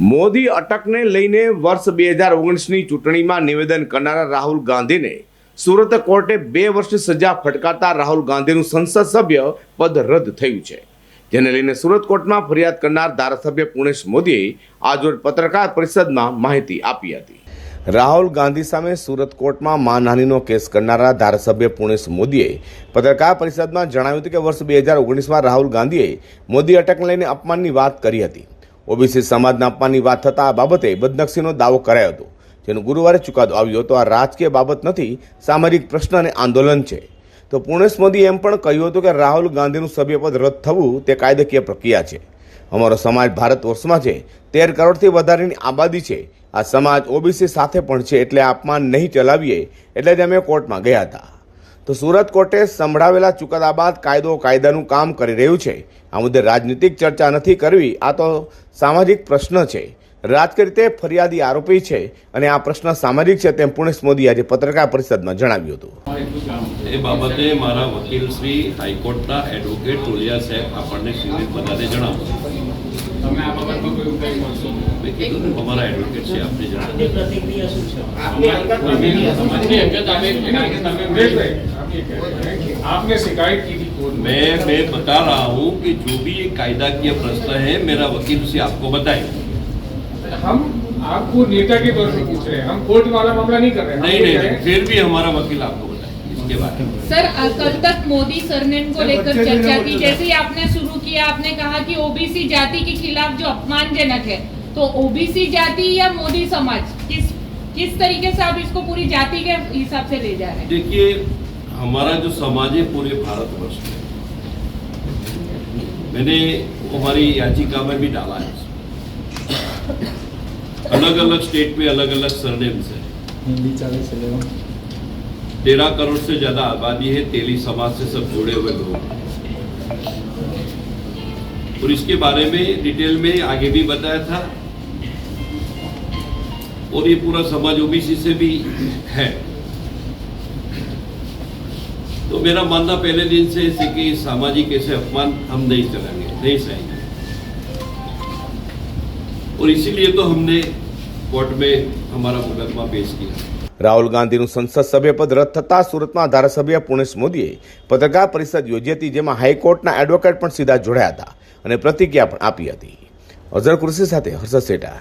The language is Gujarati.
મોદી અટકને લઈને વર્ષ બે હજાર ઓગણીસની ચૂંટણીમાં નિવેદન કરનારા રાહુલ ગાંધીને સુરત કોર્ટે બે વર્ષની સજા ફટકારતા રાહુલ ગાંધીનું સંસદ સભ્ય પદ રદ થયું છે. જેને લઈને સુરત કોર્ટમાં ફરિયાદ કરનાર ધારાસભ્ય પુણેશ મોદીએ આજરોજ પત્રકાર પરિષદમાં માહિતી આપી હતી. રાહુલ ગાંધી સામે સુરત કોર્ટમાં માનહાનિનો કેસ કરનારા ધારાસભ્ય પુણેશ મોદીએ પત્રકાર પરિષદમાં જણાવ્યું હતું કે વર્ષ બે હજાર ઓગણીસમાં રાહુલ ગાંધીએ મોદી અટકને લઈને અપમાનની વાત કરી હતી. ઓબીસી સમાજને આપવાની વાત થતાં આ બાબતે બદનક્ષીનો દાવો કરાયો હતો. જેનો ગુરુવારે ચુકાદો આવ્યો હતો. આ રાજકીય બાબત નથી, સામાજિક પ્રશ્ન અને આંદોલન છે. તો પુણેશ મોદીએ એમ પણ કહ્યું હતું કે રાહુલ ગાંધીનું સભ્યપદ રદ થવું તે કાયદાકીય પ્રક્રિયા છે. અમારો સમાજ ભારત વર્ષમાં છે, તેર કરોડથી વધારેની આબાદી છે. આ સમાજ ઓબીસી સાથે પણ છે, એટલે અપમાન નહીં ચલાવીએ, એટલે જ અમે કોર્ટમાં ગયા હતા. તો સુરત કોર્ટે સંભળાવેલા ચુકાદા બાદ કાયદો કાયદાનું કામ કરી રહ્યું છે. આ મુદ્દે રાજનીતિક ચર્ચા નથી કરવી, આ તો સામાજિક પ્રશ્ન છે. રાજકીય રીતે ફરિયાદી આરોપી છે અને આ પ્રશ્ન સામાજિક છે તેમ પુણેશ મોદી આજે પત્રકાર પરિષદમાં જણાવ્યું હતું. એ બાબતે મારા વકીલ શ્રી હાઈકોર્ટના એડવોકેટ ટોલિયા સાહેબ આપણને સીધે બધાને જણાવશે તમે આ બાબતમાં કોઈ ઉપાય કરશો મેં કીધું ને, અમારા એડવોકેટ છે આપને જણાવે પ્રતિક્રિયા શું છે आपने समाजनी अंगत आप एक मिनट के समय वेट वेट आपने शिकायत की थी कोर्ट में मैं मैं बता रहा हूँ कि जो भी ये कायदाकीय प्रश्न है मेरा वकील से आपको बताएंगे हम आपको नेता के तौर पे पूछ रहे हैं हम कोर्ट वाला मामला नहीं कर रहे हैं हम नहीं ये नहीं कह रहे नहीं हैं- फिर भी हमारा वकील आपको बताएंगे इसके बारे में सर अ, कल तक मोदी सरनेम को लेकर चर्चा की जैसे ही आपने किया आपने कहा कि ओबीसी जाति के खिलाफ जो अपमानजनक है तो ओबीसी जाति या मोदी समाज किस किस तरीके से आप इसको पूरी जाति के हिसाब से ले जा रहे हैं? देखिए हमारा जो समाज है पूरे भारतवर्ष में मैंने हमारी याचिका में भी डाला है अलग अलग स्टेट में अलग अलग सरनेम्स है। तेरह करोड़ से ज़्यादा आबादी है तेली समाज से सब जुड़े हुए लोग हैं। और इसके बारे में डिटेल में आगे भी बताया था और ये पूरा समाज ओबीसी से भी है तो मेरा मानना पहले दिन से है कि सामाजिक ऐसे अपमान हम नहीं चलाएंगे नहीं सहेंगे और इसीलिए तो हमने कोर्ट में हमारा मुकदमा पेश किया રાહુલ ગાંધીનું સંસદ સભ્યપદ રદ થતાં સુરતમાં ધારાસભ્ય પુણેશ મોદીએ પત્રકાર પરિષદ યોજી હતી જેમાં હાઈકોર્ટના એડવોકેટ પણ સીધા જોડાયા હતા અને પ્રતિજ્ઞા પણ આપી હતી. અઝર કૃષિ સાથે હર્ષદ સેટા